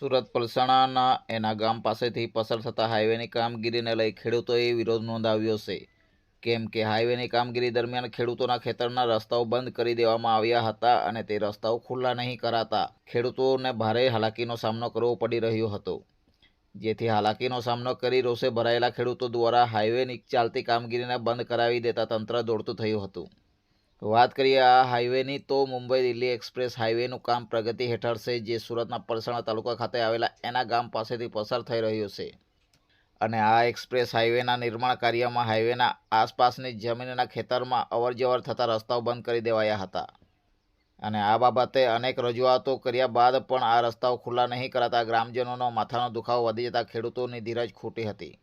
સુરત પલસાણાના એના ગામ પાસેથી પસાર થતા હાઈવેની કામગીરીને લઈ ખેડૂતોએ વિરોધ નોંધાવ્યો છે. કેમ કે હાઈવેની કામગીરી દરમિયાન ખેડૂતોના ખેતરના રસ્તાઓ બંધ કરી દેવામાં આવ્યા હતા અને તે રસ્તાઓ ખુલ્લા નહીં કરાતા ખેડૂતોને ભારે હાલાકીનો સામનો કરવો પડી રહ્યો હતો. જેથી હાલાકીનો સામનો કરી રોષે ભરાયેલા ખેડૂતો દ્વારા હાઈવેની ચાલતી કામગીરીને બંધ કરાવી દેતા તંત્ર દોડતું થયું હતું. વાત કરીએ આ હાઈવેની તો મુંબઈ દિલ્હી એક્સપ્રેસ હાઈવેનું કામ પ્રગતિ હેઠળ છે, જે સુરતના પરસાણા તાલુકા ખાતે આવેલા એના ગામ પાસેથી પસાર થઈ રહ્યું છે. અને આ એક્સપ્રેસ હાઈવેના નિર્માણ કાર્યમાં હાઈવેના આસપાસની જમીનના ખેતરમાં અવરજવર થતા રસ્તાઓ બંધ કરી દેવાયા હતા. અને આ બાબતે અનેક રજૂઆતો કર્યા બાદ પણ આ રસ્તાઓ ખુલ્લા નહીં કરાતા ગ્રામજનોનો માથાનો દુખાવો વધી જતા ખેડૂતોની ધીરજ ખૂટી હતી.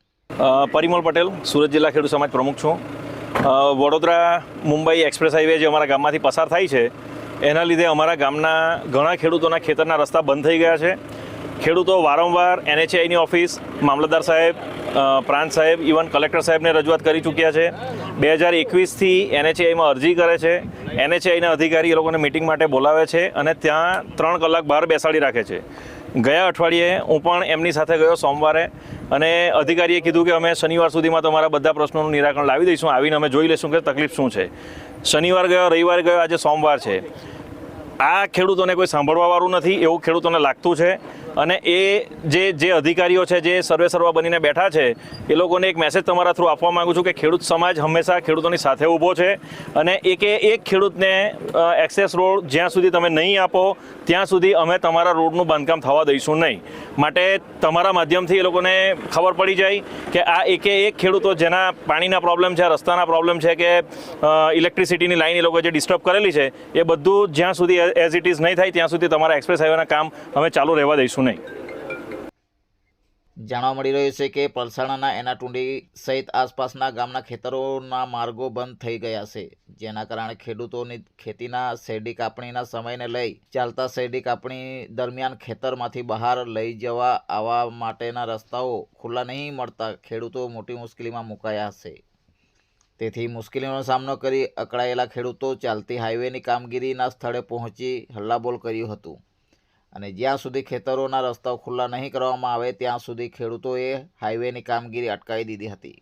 પરિમલ પટેલ, સુરત જિલ્લા ખેડૂત સમાજ પ્રમુખ છું. વડોદરા મુંબઈ એક્સપ્રેસ હાઈવે જે અમારા ગામમાંથી પસાર થાય છે, એના લીધે અમારા ગામના ઘણા ખેડૂતોના ખેતરના રસ્તા બંધ થઈ ગયા છે. ખેડૂતો વારંવાર એનએચઆઈની ઓફિસ, મામલતદાર સાહેબ પ્રાંત સાહેબ, ઇવન કલેક્ટર સાહેબને રજૂઆત કરી ચૂક્યા છે. બે હજાર એકવીસથી એનએચઆઈમાં અરજી કરે છે. એનએચઆઈના અધિકારી એ લોકોને મિટિંગ માટે બોલાવે છે અને ત્યાં ત્રણ કલાક બહાર બેસાડી રાખે છે. ગયા અઠવાડિયે હું પણ એમની સાથે ગયો સોમવારે. અને અધિકારીએ કીધું કે અમે શનિવાર સુધીમાં તમારા બધા પ્રશ્નોનું નિરાકરણ લાવી દઈશું. આવીને અમે જોઈ લઈશું કે તકલીફ શું છે. શનિવાર ગયો, રવિવાર ગયો, આજે સોમવાર છે. આ ખેડૂતોને કોઈ સાંભળવાવાળું નથી, એવું ખેડૂતોને લાગતું છે. અને એ જે જે અધિકારીઓ છે, જે સર્વે સર્વા બનીને બેઠા છે, એ લોકોને એક મેસેજ તમારા થ્રુ આપવા માગું છું કે ખેડૂત સમાજ હંમેશા ખેડૂતોની સાથે ઊભો છે અને એકે એક ખેડૂતને એક્સેસ રોડ જ્યાં સુધી તમે નહીં આપો, ત્યાં સુધી અમે તમારા રોડનું બાંધકામ થવા દઈશું નહીં. માટે તમારા માધ્યમથી એ લોકોને ખબર પડી જાય કે આ એકે એક ખેડૂતો જેના પાણીના પ્રોબ્લેમ છે, રસ્તાના પ્રોબ્લેમ છે કે ઇલેક્ટ્રિસિટીની લાઈન એ લોકો જે ડિસ્ટર્બ કરેલી છે, એ બધું જ્યાં સુધી એઝ ઇટ ઇઝ નહીં થાય, ત્યાં સુધી તમારા એક્સપ્રેસ હાઈવેના કામ અમે ચાલુ રહેવા દઈશું નહીં. જાણવા મળી રહ્યું છે કે પલસાણાના એનાટુંડી સહિત આસપાસના ગામના ખેતરોના માર્ગો બંધ થઈ ગયા છે, જેના કારણે ખેડૂતોની ખેતીના શેરડી કાપણીના સમયને લઈ ચાલતા શેરડી કાપણી દરમિયાન ખેતરમાંથી બહાર લઈ જવા આવવા માટેના રસ્તાઓ ખુલ્લા નહીં મળતા ખેડૂતો મોટી મુશ્કેલીમાં મુકાયા છે. તેથી મુશ્કેલીનો સામનો કરી અકળાયેલા ખેડૂતો ચાલતી હાઈવેની કામગીરીના સ્થળે પહોંચી હલ્લાબોલ કર્યું હતું. અને જ્યાં સુધી ખેતરોના રસ્તાઓ ખુલ્લા નહીં કરવામાં આવે, ત્યાં સુધી ખેડૂતોએ હાઈવેની કામગીરી અટકાવી દીધી હતી.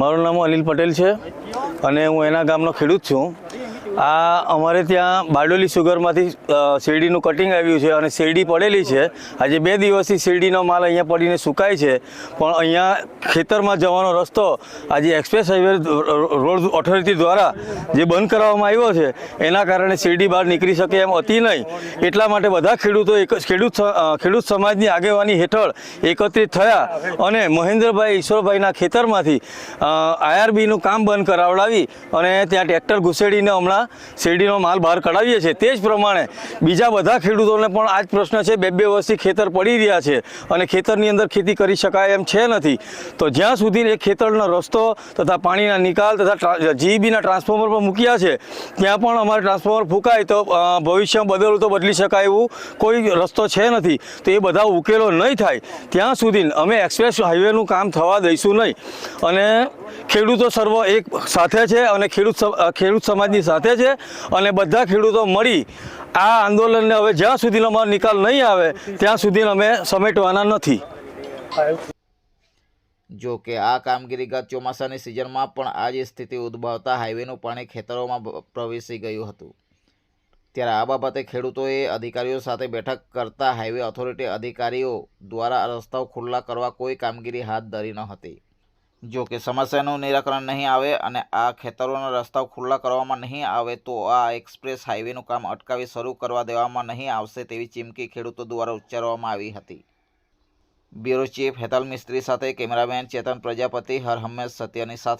મારું નામ અનિલ પટેલ છે અને હું એના ગામનો ખેડૂત છું. આ અમારે ત્યાં બારડોલી સુગરમાંથી શેરડીનું કટિંગ આવ્યું છે અને શેરડી પડેલી છે. આજે બે દિવસથી શેરડીનો માલ અહીંયા પડીને સુકાય છે. પણ અહીંયા ખેતરમાં જવાનો રસ્તો આજે એક્સપ્રેસ હાઈવે રોડ ઓથોરિટી દ્વારા જે બંધ કરવામાં આવ્યો છે, એના કારણે શેરડી બહાર નીકળી શકે એમ હતી નહીં. એટલા માટે બધા ખેડૂતો એક ખેડૂત ખેડૂત સમાજની આગેવાની હેઠળ એકત્રિત થયા અને મહેન્દ્રભાઈ ઈશ્વરભાઈના ખેતરમાંથી આઈઆરબીનું કામ બંધ કરાવડાવી અને ત્યાં ટ્રેક્ટર ઘુસેડીને હમણાં શેરડીનો માલ બહાર કઢાવીએ છીએ. તે જ પ્રમાણે બીજા બધા ખેડૂતોને પણ આ જ પ્રશ્ન છે, બે બે વર્ષથી ખેતર પડી રહ્યા છે અને ખેતરની અંદર ખેતી કરી શકાય એમ છે નથી. તો જ્યાં સુધી એ ખેતરનો રસ્તો તથા પાણીના નિકાલ તથા જીઈબીના ટ્રાન્સફોર્મર પણ મૂક્યા છે, ત્યાં પણ અમારે ટ્રાન્સફોર્મર ફૂંકાય તો ભવિષ્યમાં બદલવું તો બદલી શકાય એવું કોઈ રસ્તો છે નથી. તો એ બધા ઉકેલો નહીં થાય. ત્યાં સુધી અમે એક્સપ્રેસ હાઈવેનું કામ થવા દઈશું નહીં. અને ખેડૂતો સર્વ એક સાથે છે અને ખેડૂત ખેડૂત સમાજની સાથે છે અને બધા ખેડૂતો મળી આ આંદોલનને હવે જ્યાં સુધી અમારો નિકાલ નહીં આવે, ત્યાં સુધી અમે સમેટવાના નથી. જો કે આ કામગીરી ગત ચોમાસાની સિઝનમાં પણ આ જ સ્થિતિ ઉદ્ભવતા હાઈવેનું પાણી ખેતરોમાં પ્રવેશી ગયું હતું. ત્યારે આ બાબતે ખેડૂતોએ અધિકારીઓ સાથે બેઠક કરતા હાઈવે ઓથોરિટી અધિકારીઓ દ્વારા રસ્તાઓ ખુલ્લા કરવા કોઈ કામગીરી હાથ ધરી ન હતી. જો કે સમસ્યાનું નિરાકરણ નહીં આવે અને આ ખેતરોના રસ્તાઓ ખુલ્લા કરવામાં નહીં આવે, તો આ એક્સપ્રેસ હાઈવેનું કામ અટકાવી શરૂ કરવા દેવામાં નહીં આવશે તેવી ચીમકી ખેડૂતો દ્વારા ઉચ્ચારવામાં આવી હતી. બ્યુરો ચીફ હેતલ મિસ્ત્રી સાથે કેમેરામેન ચેતન પ્રજાપતિ હર હંમેશ સત્યની સાથે